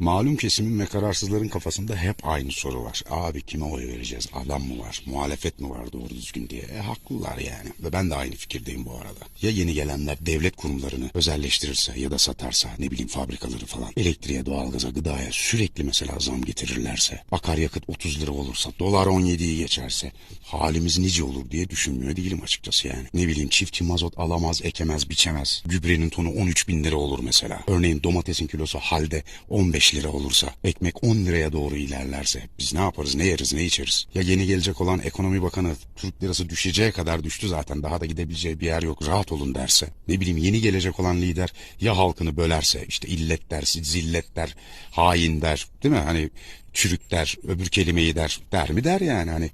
Malum kesimin ve kararsızların kafasında hep aynı soru var. Abi kime oy vereceğiz? Adam mı var? Muhalefet mi var doğru düzgün diye. E, haklılar yani. Ve ben de aynı fikirdeyim bu arada. Ya yeni gelenler devlet kurumlarını özelleştirirse ya da satarsa ne bileyim fabrikaları falan. Elektriğe, doğalgaza, gıdaya sürekli mesela zam getirirlerse. Akaryakıt 30 lira olursa, dolar 17'yi geçerse halimiz nice olur diye düşünmüyor değilim açıkçası yani. Ne bileyim çiftçi mazot alamaz, ekemez, biçemez. Gübrenin tonu 13 bin lira olur mesela. Örneğin domatesin kilosu halde 15 lira olursa, ekmek 10 liraya doğru ilerlerse biz ne yaparız, ne yeriz, ne içeriz? Ya yeni gelecek olan ekonomi bakanı Türk lirası düşeceğe kadar düştü zaten daha da gidebileceği bir yer yok rahat olun derse. Ne bileyim yeni gelecek olan lider ya halkını bölerse işte illet der, zillet der, hain der değil mi? Hani çürük der, öbür kelimeyi der. Der mi der yani hani.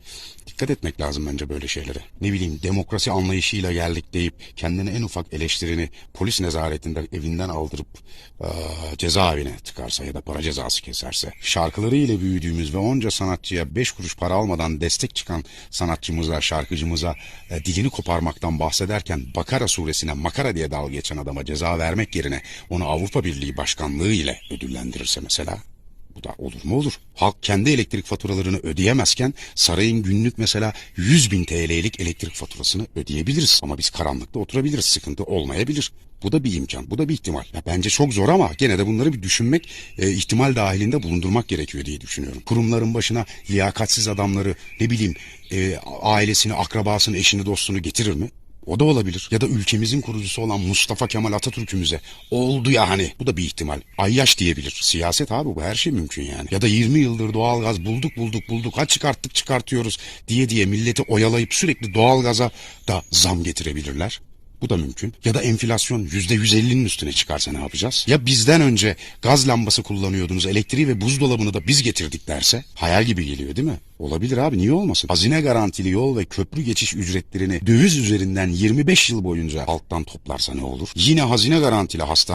Dikkat etmek lazım bence böyle şeylere. Ne bileyim demokrasi anlayışıyla geldik deyip kendine en ufak eleştirini polis nezaretinde evinden aldırıp eee, cezaevine tıkarsa ya da para cezası keserse. Şarkıları ile büyüdüğümüz ve onca sanatçıya beş kuruş para almadan destek çıkan sanatçımıza, şarkıcımıza e, dilini koparmaktan bahsederken Bakara suresine makara diye dalga geçen adama ceza vermek yerine onu Avrupa Birliği başkanlığı ile ödüllendirirse mesela bu da olur mu olur. Halk kendi elektrik faturalarını ödeyemezken sarayın günlük mesela 100 bin TL'lik elektrik faturasını ödeyebiliriz. Ama biz karanlıkta oturabiliriz. Sıkıntı olmayabilir. Bu da bir imkan, bu da bir ihtimal. Ya bence çok zor ama gene de bunları bir düşünmek, e, ihtimal dahilinde bulundurmak gerekiyor diye düşünüyorum. Kurumların başına liyakatsiz adamları, ne bileyim, e, ailesini, akrabasını, eşini, dostunu getirir mi? O da olabilir. Ya da ülkemizin kurucusu olan Mustafa Kemal Atatürk'ümüze oldu ya hani. Bu da bir ihtimal. Ayyaş diyebilir. Siyaset abi bu her şey mümkün yani. Ya da 20 yıldır doğalgaz bulduk bulduk bulduk ha çıkarttık çıkartıyoruz diye diye milleti oyalayıp sürekli doğalgaza da zam getirebilirler. Bu da mümkün. Ya da enflasyon %150'nin üstüne çıkarsa ne yapacağız? Ya bizden önce gaz lambası kullanıyordunuz, elektriği ve buzdolabını da biz getirdik derse? Hayal gibi geliyor değil mi? Olabilir abi niye olmasın? Hazine garantili yol ve köprü geçiş ücretlerini döviz üzerinden 25 yıl boyunca alttan toplarsa ne olur? Yine hazine garantili hastane